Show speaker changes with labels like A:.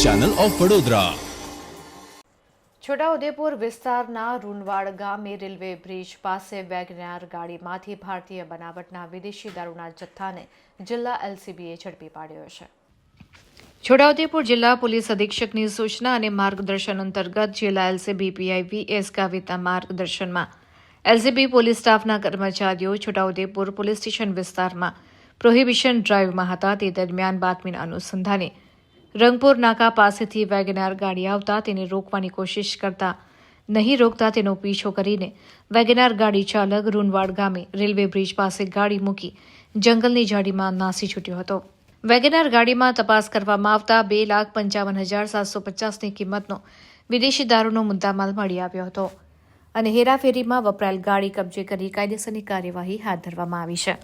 A: Channel of Vadodara
B: Chhota Udepur વિસ્તારના રૂનવાડ ગામે railway bridge પાસે વેગનાર ગાડીમાંથી ભારતીય બનાવટના વિદેશી દારૂના જથ્થાને જિલ્લા એલસીબીએ ઝડપી પાડ્યો છે. છોટાઉદેપુર જિલ્લા પોલીસ અધિક્ષકની સૂચના અને માર્ગદર્શન અંતર્ગત જિલ્લા એલસીબી પીઆઈ વીએસ કાવિતા માર્ગદર્શનમાં. એલસીબી પોલીસ સ્ટાફના કર્મચારીઓ છોટાઉદેપુર પોલીસ સ્ટેશન વિસ્તારમાં પ્રોહિબિશન ડ્રાઈવમાં હતા. તે દરમિયાન બાતમીના અનુસંધાને રંગપુર નાકા પાસેથી વેગનાર ગાડી આવતા તેને રોકવાની કોશિશ કરતા નહીં રોકતા તેનો પીછો કરીને વેગનાર ગાડી ચાલક રૂનવાડ ગામે રેલવે બ્રિજ પાસે ગાડી મૂકી જંગલની જાડીમાં નાસી છૂટ્યો હતો. વેગનાર ગાડીમાં તપાસ કરવામાં આવતા બે લાખ પંચાવન હજાર સાતસો પચાસની કિંમતનો વિદેશી દારૂનો મુદ્દામાલ મળી આવ્યો હતો અને હેરાફેરીમાં વપરાયેલ ગાડી કબજે કરી કાયદેસરની કાર્યવાહી હાથ ધરવામાં આવી છે.